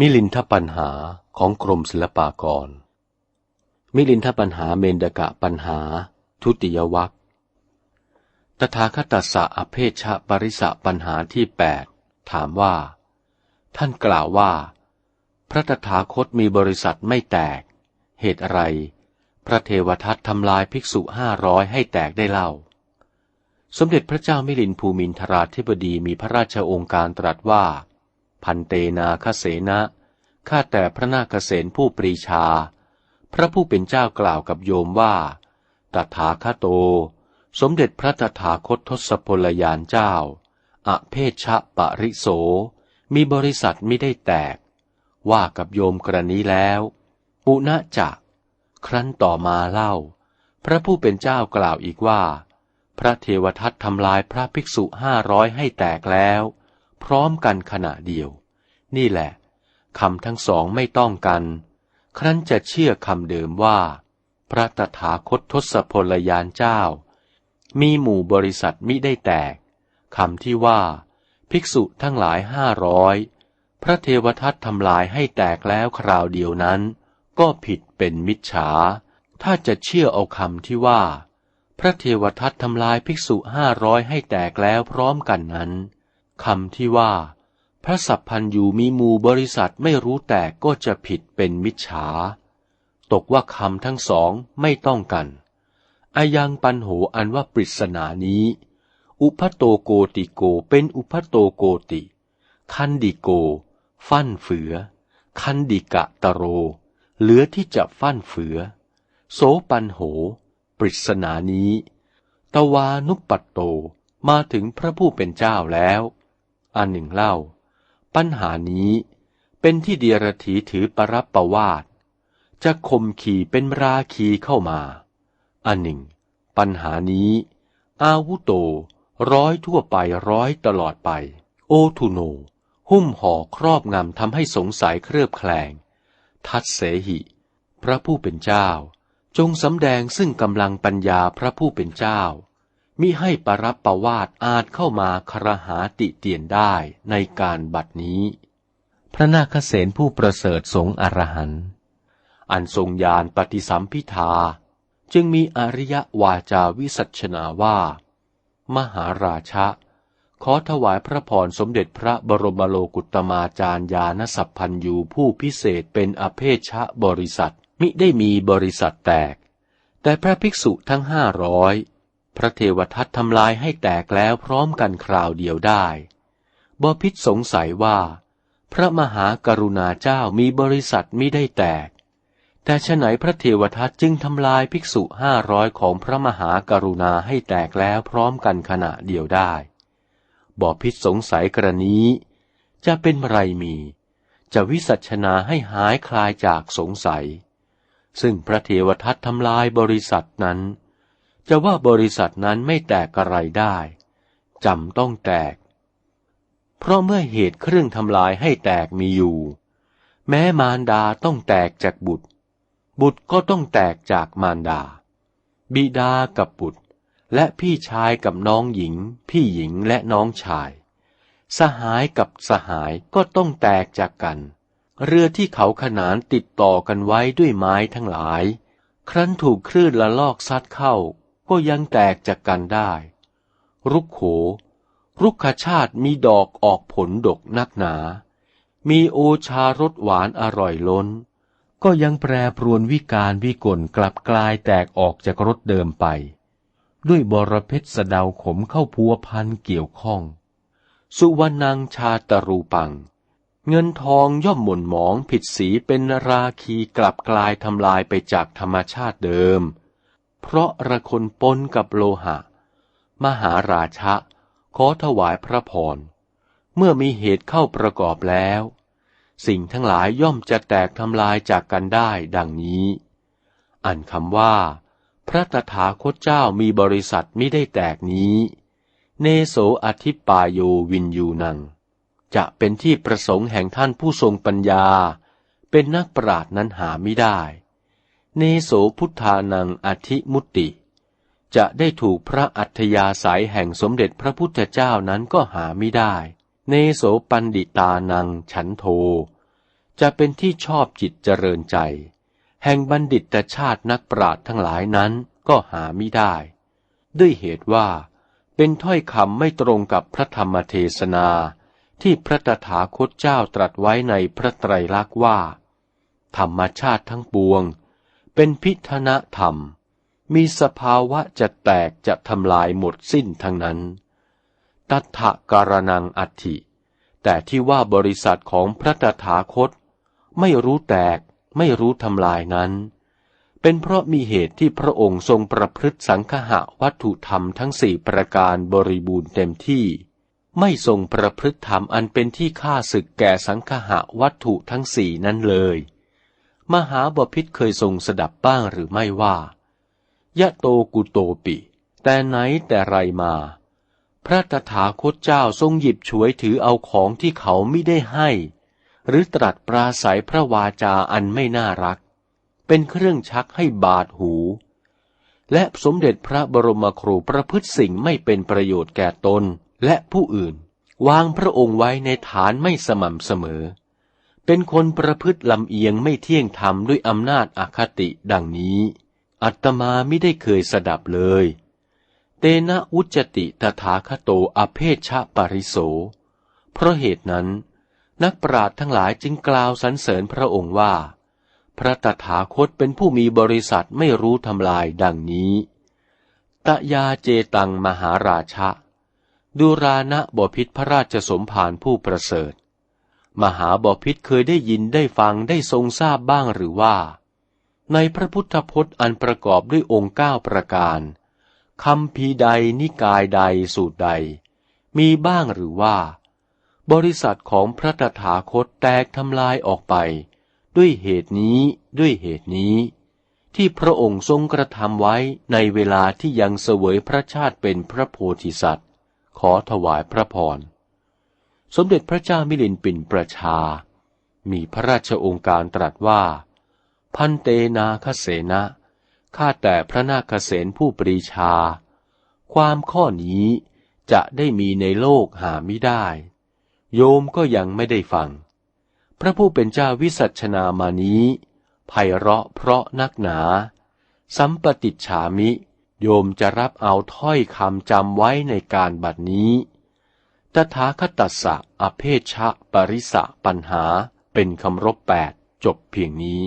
มิลินทปัญหาของกรมศิลปากร มิลินทปัญหาเมนดกะปัญหา ทุติยวัคตถาคตสะอเพชะปริสะปัญหาที่แปดถามว่า ท่านกล่าวว่า พระตถาคตมีบริษัทไม่แตก เหตุอะไร พระเทวทัตทำลายภิกษุห้าร้อยให้แตกได้เล่า สมเด็จพระเจ้ามิลินภูมินทราธิบดีมีพระราชองค์การตรัสว่า พันเตนาคเสนะข้าแต่พระนาคเสนผู้ปรีชา พระผู้เป็นเจ้ากล่าวกับโยมว่า ตถาคโต สมเด็จพระตถาคตทศพลยานเจ้า อเพชะปริโส มีบริษัทไม่ได้แตก ว่ากับโยมกรณีแล้ว ปุณะจัก ครั้นต่อมาเล่า พระผู้เป็นเจ้ากล่าวอีกว่า พระเทวทัตทำลายพระภิกษุห้าร้อยให้แตกแล้ว พร้อมกันขณะเดียว นี่แหละคำทั้งสองไม่ต้องกัน ครั้นจะเชื่อคำเดิมว่า พระตถาคตทศพลยานเจ้า มีหมู่บริษัทมิได้แตกคำที่ว่า ภิกษุทั้งหลายห้าร้อยพระเทวทัตทำลายให้แตกแล้วคราวเดียวนั้น ก็ผิดเป็นมิจฉา ถ้าจะเชื่อเอาคำที่ว่า พระเทวทัตทำลายภิกษุห้าร้อยให้แตกแล้วพร้อมกันนั้น คำที่ว่า พระสัพพันยูมีมูบริษัทไม่รู้แตกก็จะผิดเป็นมิจฉา ตกว่าคำทั้งสองไม่ต้องกันอายังปันโหอันว่าปริศนานี้ อุพัโตโกติโกเป็นอุพัโตโกติ คันดิโก ฟั่นเฟือ คันดิกะตโร เหลือที่จะฟั่นเฟือ โสปันโห ปริศนานี้ ตวานุปปัตโตมาถึงพระผู้เป็นเจ้าแล้ว อันหนึ่งเล่า ปัญหานี้เป็นที่เดียรถีถือปรับประวาดจะคมขี่เป็นราคีเข้ามา อันหนึ่ง ปัญหานี้ อาวุโต ร้อยทั่วไปร้อยตลอดไป โอทุโน หุ้มห่อครอบงำทำให้สงสัยเครือบแคลง ทัดเสหิ พระผู้เป็นเจ้า จงสำแดงซึ่งกำลังปัญญาพระผู้เป็นเจ้า มิให้ปรับประวาดอาจเข้ามาครหาติเตียนได้ในการบัดนี้ พระนาคเษนผู้ประเสริฐสงอรหันอันทรงยานปฏิสัมพิทา จึงมีอริยวาจาวิสัชนาว่า มหาราชะ ขอถวายพระพรสมเด็จพระบรมโลกุตมาจารยานสัพพันยูผู้พิเศษเป็นอเพชะบริษัทมิได้มีบริษัทแตก แต่พระภิกษุทั้งห้าร้อย พระเทวทัตทำลายให้แตกแล้วพร้อมกันคราวเดียวได้บพิษสงสัยว่า พระมหากรุณาเจ้ามีบริษัทมิได้แตก แต่ฉไหนพระเทวทัตจึงทำลายภิกษุห้าร้อยของพระมหากรุณาให้แตกแล้วพร้อมกันขณะเดียวได้บอพิษสงสัยกรณีจะเป็นไรมี จะวิสัชนาให้หายคลายจากสงสัย ซึ่งพระเทวทัตทำลายบริษัทนั้น จะว่าบริษัทนั้นไม่แตกอะไรได้จำต้องแตก เพราะเมื่อเหตุเครื่องทำลายให้แตกมีอยู่ แม้มารดาต้องแตกจากบุตร บุตรก็ต้องแตกจากมารดา บิดากับบุตร และพี่ชายกับน้องหญิง พี่หญิงและน้องชาย สหายกับสหายก็ต้องแตกจากกัน เรือที่เขาขนานติดต่อกันไว้ด้วยไม้ทั้งหลาย ครั้นถูกคลื่นละลอกซัดเข้า ก็ยังแตกจากกันได้ รุกโข รุกขชาติมีดอกออกผลดกนักหนา มีโอชารสหวานอร่อยล้น ก็ยังแปรปรวนวิการวิกลกลับกลายแตกออกจากรสเดิมไป ด้วยบรเพชรสดาวขมเข้าพัวพันเกี่ยวข้อง สุวรรณังชาตรูปังเงินทองย่อมหม่นหมองผิดสีเป็นราคีกลับกลายทำลายไปจากธรรมชาติเดิม เพราะระคนปนกับโลหะ มหาราชะ ขอถวายพระพร เมื่อมีเหตุเข้าประกอบแล้ว สิ่งทั้งหลายย่อมจะแตกทำลายจากกันได้ดังนี้ อันคำว่า พระตถาคตเจ้ามีบริษัทไมิได้แตกนี้ เนโสอธิปายโยวินยูนัง จะเป็นที่ประสงค์แห่งท่านผู้ทรงปัญญา เป็นนักปราดนั้นหาไม่ได้ เนโสพุทธานังอธิมุตติ จะได้ถูกพระอัธยาศัยแห่งสมเด็จพระพุทธเจ้านั้นก็หาไม่ได้ เนโสปันดิตานังฉันโท จะเป็นที่ชอบจิตเจริญใจ แห่งบัณฑิตชาตินักปราชญ์ทั้งหลายนั้นก็หาไม่ได้ ด้วยเหตุว่า เป็นถ้อยคำไม่ตรงกับพระธรรมเทศนาที่พระตถาคตเจ้าตรัสไว้ในพระไตรลักษณ์ว่า ธรรมชาติทั้งปวง เป็นพิธนธรรม มีสภาวะจะแตกจะทำลายหมดสิ้นทั้งนั้น ตัทธการนังอัตถิแต่ที่ว่าบริษัทของพระตถาคต ไม่รู้แตกไม่รู้ทำลายนั้น เป็นเพราะมีเหตุที่พระองค์ทรงประพฤติสังคหะวัตถุธรรมทั้งสี่ประการบริบูรณ์เต็มที่ ไม่ทรงประพฤติธรรมอันเป็นที่ฆ่าศึกแก่สังคหะวัตถุทั้งสี่นั้นเลย มหาบพิษเคยทรงสดับบ้างหรือไม่ว่า ยะโตกุโตปิ แต่ไหนแต่ไรมา พระตถาคตเจ้าทรงหยิบฉวยถือเอาของที่เขาไม่ได้ให้ หรือตรัสปราศัยพระวาจาอันไม่น่ารัก เป็นเครื่องชักให้บาดหู และสมเด็จพระบรมครูประพฤติสิ่งไม่เป็นประโยชน์แก่ตนและผู้อื่น วางพระองค์ไว้ในฐานไม่สม่ำเสมอ เป็นคนประพฤติลำเอียงไม่เที่ยงธรรมด้วยอำนาจอาคติดังนี้ อัตมาไม่ได้เคยสดับเลย เตนะอุจติตถาคโตอเพชชะปริโส เพราะเหตุนั้น นักปราชญ์ทั้งหลายจึงกล่าวสรรเสริญพระองค์ว่า พระตถาคตเป็นผู้มีบริษัทไม่รู้ทำลายดังนี้ ตยาเจตังมหาราชะ ดูรานะบพิษพระราชสมภารผู้ประเสริฐ มหาบพิษเคยได้ยินได้ฟังได้ทรงทราบบ้างหรือว่า ในพระพุทธพจน์อันประกอบด้วยองค์เก้าประการคำพีใดนิกายใดสูตรใด มีบ้างหรือว่า บริษัทของพระตถาคตแตกทำลายออกไป ด้วยเหตุนี้ด้วยเหตุนี้ ที่พระองค์ทรงกระทำไว้ในเวลาที่ยังเสวยพระชาติเป็นพระโพธิสัตว์ ขอถวายพระพร สมเด็จพระเจ้ามิลินปินประชา มีพระราชองค์การตรัสว่า พันเตนาคเสนะข้าแต่พระนาคเสนผู้ปรีชา ความข้อนี้จะได้มีในโลกหาไม่ได้ โยมก็ยังไม่ได้ฟัง พระผู้เป็นเจ้าวิสัชนามานี้ไพเราะเพราะนักหนา สัมปติฉามิ โยมจะรับเอาถ้อยคำจำไว้ในการบัดนี้ ตถาคตัสสะอเพชะปริสะปัญหาเป็นคำรบแปดจบเพียงนี้